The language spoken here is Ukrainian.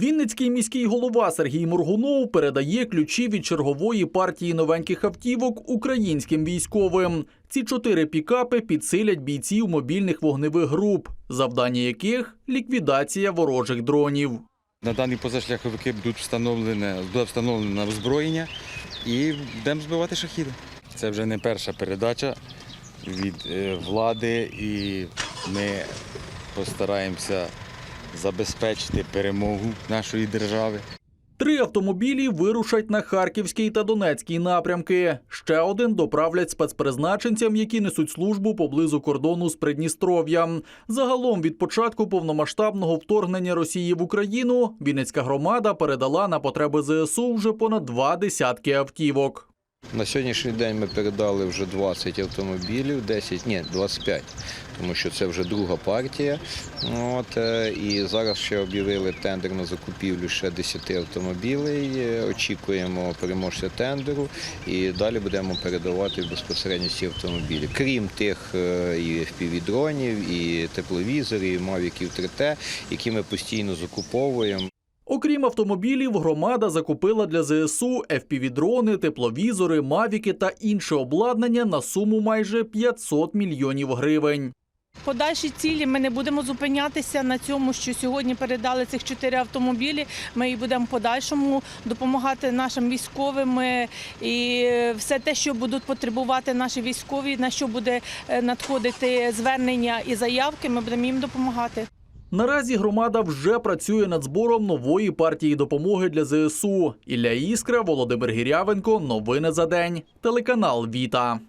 Вінницький міський голова Сергій Моргунов передає ключі від чергової партії новеньких автівок українським військовим. Ці чотири пікапи підсилять бійців мобільних вогневих груп, завдання яких ліквідація ворожих дронів. На дані позашляховики будуть встановлене, буде встановлене озброєння і будемо збивати шахіди. Це вже не перша передача від е, влади, і ми постараємося забезпечити перемогу нашої держави. Три автомобілі вирушать на Харківський та Донецький напрямки. Ще один доправлять спецпризначенцям, які несуть службу поблизу кордону з Придністров'ям. Загалом від початку повномасштабного вторгнення Росії в Україну Вінницька громада передала на потреби ЗСУ вже понад два десятки автівок. На сьогоднішній день ми передали вже 20 автомобілів, 10, ні, 25, тому що це вже друга партія. От, е, і зараз ще об'явили тендер на закупівлю ще 10 автомобілей. Е, Очікуємо переможця тендеру і далі будемо передавати безпосередньо ці автомобілі. Крім тих е, і FPV-дронів, і тепловізорів, і мавіків 3T, які ми постійно закуповуємо. Окрім автомобілів, громада закупила для ЗСУ FPV-дрони, тепловізори, мавіки та інше обладнання на суму майже 500 мільйонів гривень. Подальші цілі ми не будемо зупинятися на цьому, що сьогодні передали цих чотири автомобілі. Ми будемо подальшому допомагати нашим військовим е, і все те, що будуть потребувати наші військові, на що буде е, надходити звернення і заявки. Ми будемо їм допомагати. Наразі громада вже працює над збором нової партії допомоги для ЗСУ. Ілля Іскра, Володимир Гірявенко. Новини за день. Телеканал Віта.